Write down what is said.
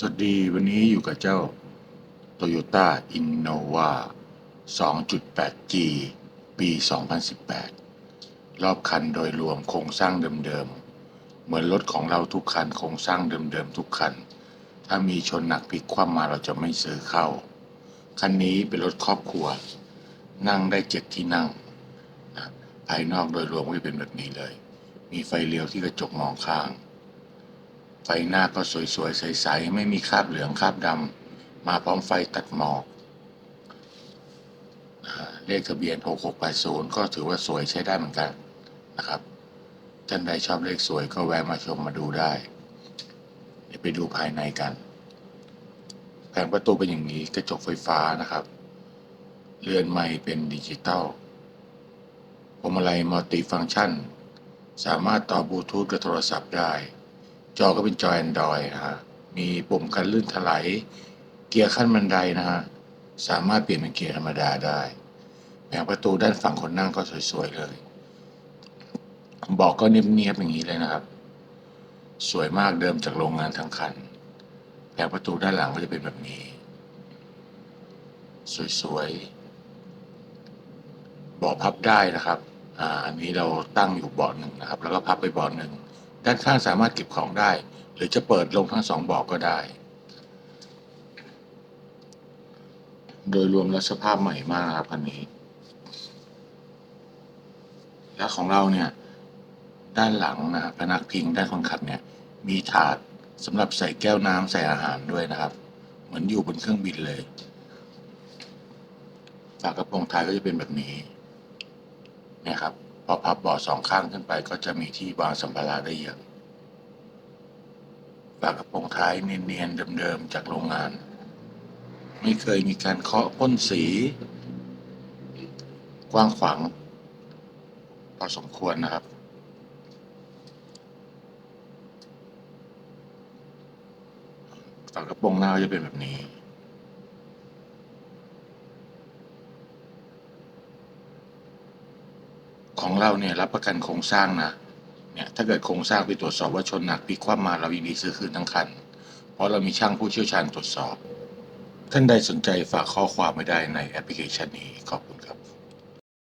สวัสดีวันนี้อยู่กับเจ้า Toyota Innova 2.8G ปี 2018 รอบคันโดยรวมโครงสร้างเดิมๆ เหมือนรถของเราทุกคันโครงสร้างเดิมๆ ทุกคัน ถ้ามีชนหนักพลิกคว่ำมาเราจะไม่ซื้อเข้า คันนี้เป็นรถครอบครัว นั่งได้เจ็ดที่นั่งนะภายนอกโดยรวมก็จะเป็นแบบนี้เลย มีไฟเลี้ยวที่กระจกมองข้าง ไฟหน้าก็สวยๆ ใสๆ ไม่มีคราบเหลืองคราบดำ มาพร้อมไฟตัดหมอก เลขทะเบียน 6680 ก็ถือว่าสวยใช้ได้เหมือนกันนะครับ ท่านใดชอบเลขสวยก็แวะมาชมมาดูได้ เดี๋ยวไปดูภายในกัน แผงประตูเป็นอย่างนี้ กระจกไฟฟ้านะครับ เรือนไม้เป็นดิจิตอลพวงมาลัยมัลติฟังก์ชัน สามารถต่อบลูทูธกับโทรศัพท์ได้ จอก็เป็นจอ Android นะฮะ มีปุ่มกันลื่นถลาย เกียร์ขั้นบันไดนะฮะ สามารถเปลี่ยนเป็นเกียร์ธรรมดาได้ แผงประตูด้านฝั่งคนนั่งก็สวยๆเลยเบอกก็เนียบๆอย่างนี้เลยนะครับ สวยมากเดิมจากโรงงานทั้งคัน แผงประตูด้านหลังก็จะเป็นแบบนี้ สวยๆ เบาะพับได้นะครับ อ่า อันนี้เราตั้งอยู่เบาะหนึ่งนะครับ แล้วก็พับไปเบาะหนึ่ง ด้านข้างสามารถเก็บของได้ หรือจะเปิดลงทั้งสองบาะก็ได้ โดยรวมแล้วสภาพใหม่มากครับคันนี้ และของเราเนี่ยด้านหลังนะพนักพิงด้านคนขับเนี่ยมีถาดสำหรับใส่แก้วน้ำใส่อาหารด้วยนะครับ เหมือนอยู่บนเครื่องบินเลยฝากระโปรงท้ายก็จะเป็นแบบนี้นี่ยครับ พอพับเบาะสองข้างขึ้นไปก็จะมีที่วางสัมภาระได้เยอะฝากระโปรงท้ายเนียนๆเดิมๆจากโรงงาน ไม่เคยมีการเคาะพ่นสี กว้างขวางพอสมควรนะครับ ฝากระโปรงหน้าจะเป็นแบบนี้ ของเราเนี่ยรับประกันโครงสร้างนะเนี่ยถ้าเกิดโครงสร้างไปตรวจสอบว่าชนหนักพลิกคว่ำมาเรายินดีซื้อคืนทั้งคัน เพราะเรามีช่างผู้เชี่ยวชาญตรวจสอบ ท่านใดสนใจฝากข้อความไว้ได้ในแอปพลิเคชันนี้ขอบคุณครับ